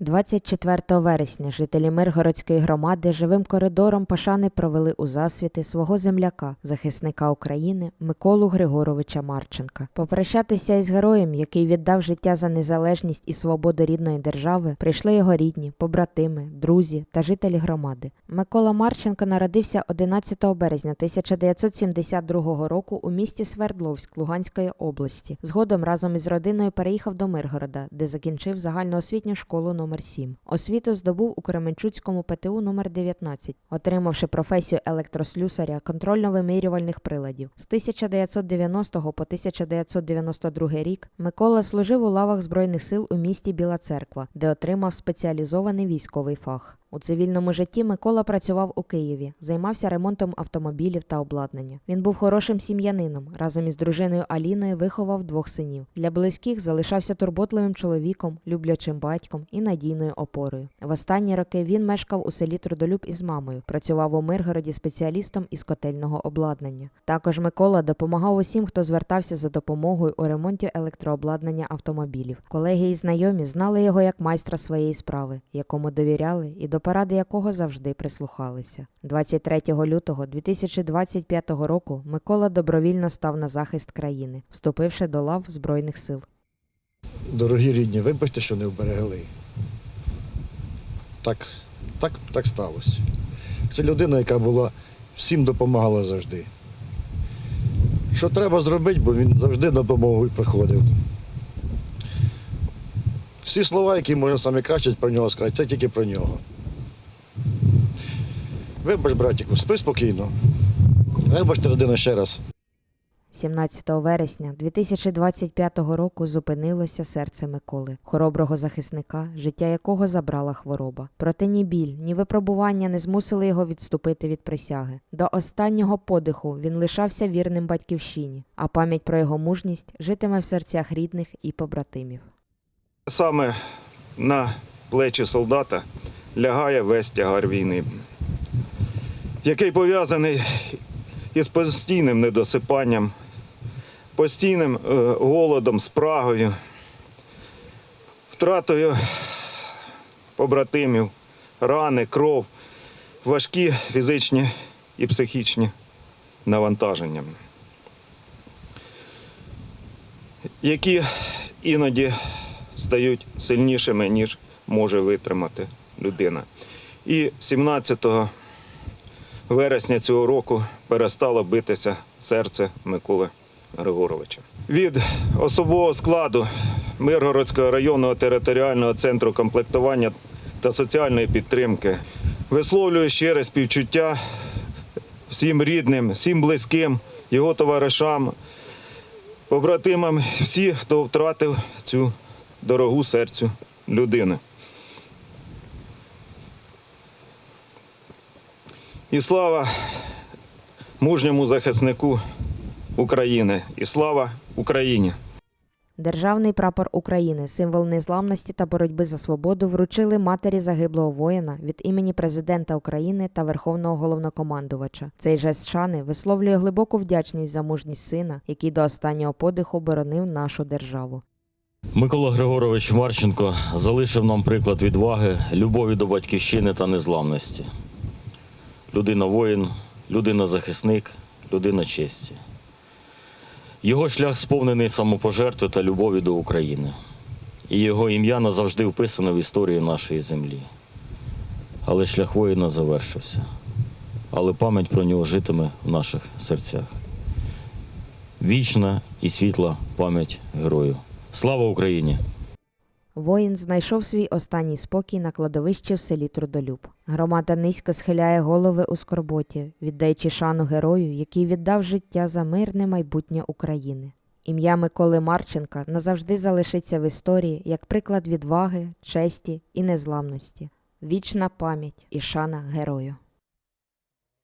24 вересня жителі Миргородської громади живим коридором пошани провели у засвіти свого земляка, захисника України Миколу Григоровича Марченка. Попрощатися із героєм, який віддав життя за незалежність і свободу рідної держави, прийшли його рідні, побратими, друзі та жителі громади. Микола Марченко народився 11 березня 1972 року у місті Свердловськ Луганської області. Згодом разом із родиною переїхав до Миргорода, де закінчив загальноосвітню школу номер 7. Освіту здобув у Кременчуцькому ПТУ номер 19, отримавши професію електрослюсаря контрольно-вимірювальних приладів. З 1990 по 1992 рік Микола служив у лавах Збройних сил у місті Біла Церква, де отримав спеціалізований військовий фах. У цивільному житті Микола працював у Києві, займався ремонтом автомобілів та обладнання. Він був хорошим сім'янином. Разом із дружиною Аліною виховав двох синів. Для близьких залишався турботливим чоловіком, люблячим батьком і надійною опорою. В останні роки він мешкав у селі Трудолюб із мамою, працював у Миргороді спеціалістом із котельного обладнання. Також Микола допомагав усім, хто звертався за допомогою у ремонті електрообладнання автомобілів. Колеги і знайомі знали його як майстра своєї справи, якому довіряли і до поради якого завжди прислухалися. 23 лютого 2025 року Микола добровільно став на захист країни, вступивши до лав Збройних сил. Дорогі рідні, вибачте, що не вберегли. Так, так, так сталося. Це людина, яка була всім допомагала завжди. Що треба зробити, бо він завжди на допомогу приходив. Всі слова, які можна саме краще про нього сказати, це тільки про нього. Вибач, братіку, спи спокійно. Вибачте, родина, ще раз. 17 вересня 2025 року зупинилося серце Миколи, хороброго захисника, життя якого забрала хвороба. Проте ні біль, ні випробування не змусили його відступити від присяги. До останнього подиху він лишався вірним батьківщині, а пам'ять про його мужність житиме в серцях рідних і побратимів. Саме на плечі солдата лягає весь тягар війни, який пов'язаний із постійним недосипанням, постійним е, голодом, спрагою, втратою побратимів, рани, кров, важкі фізичні і психічні навантаження, які іноді стають сильнішими, ніж може витримати людина. І 17 вересня цього року перестало битися серце Миколи Григоровича. Від особового складу Миргородського районного територіального центру комплектування та соціальної підтримки висловлюю щире співчуття всім рідним, всім близьким, його товаришам, побратимам, всі, хто втратив цю дорогу серцю людини. І слава мужньому захиснику України. І слава Україні! Державний прапор України, символ незламності та боротьби за свободу, вручили матері загиблого воїна від імені президента України та Верховного головнокомандувача. Цей жест шани висловлює глибоку вдячність за мужність сина, який до останнього подиху боронив нашу державу. Микола Григорович Марченко залишив нам приклад відваги, любові до батьківщини та незламності. Людина воїн, людина захисник, людина честі. Його шлях сповнений самопожертви та любові до України. І його ім'я назавжди вписане в історію нашої землі. Але шлях воїна завершився. Але пам'ять про нього житиме в наших серцях. Вічна і світла пам'ять герою. Слава Україні! Воїн знайшов свій останній спокій на кладовищі в селі Трудолюб. Громада низько схиляє голови у скорботі, віддаючи шану герою, який віддав життя за мирне майбутнє України. Ім'я Миколи Марченка назавжди залишиться в історії як приклад відваги, честі і незламності. Вічна пам'ять і шана герою.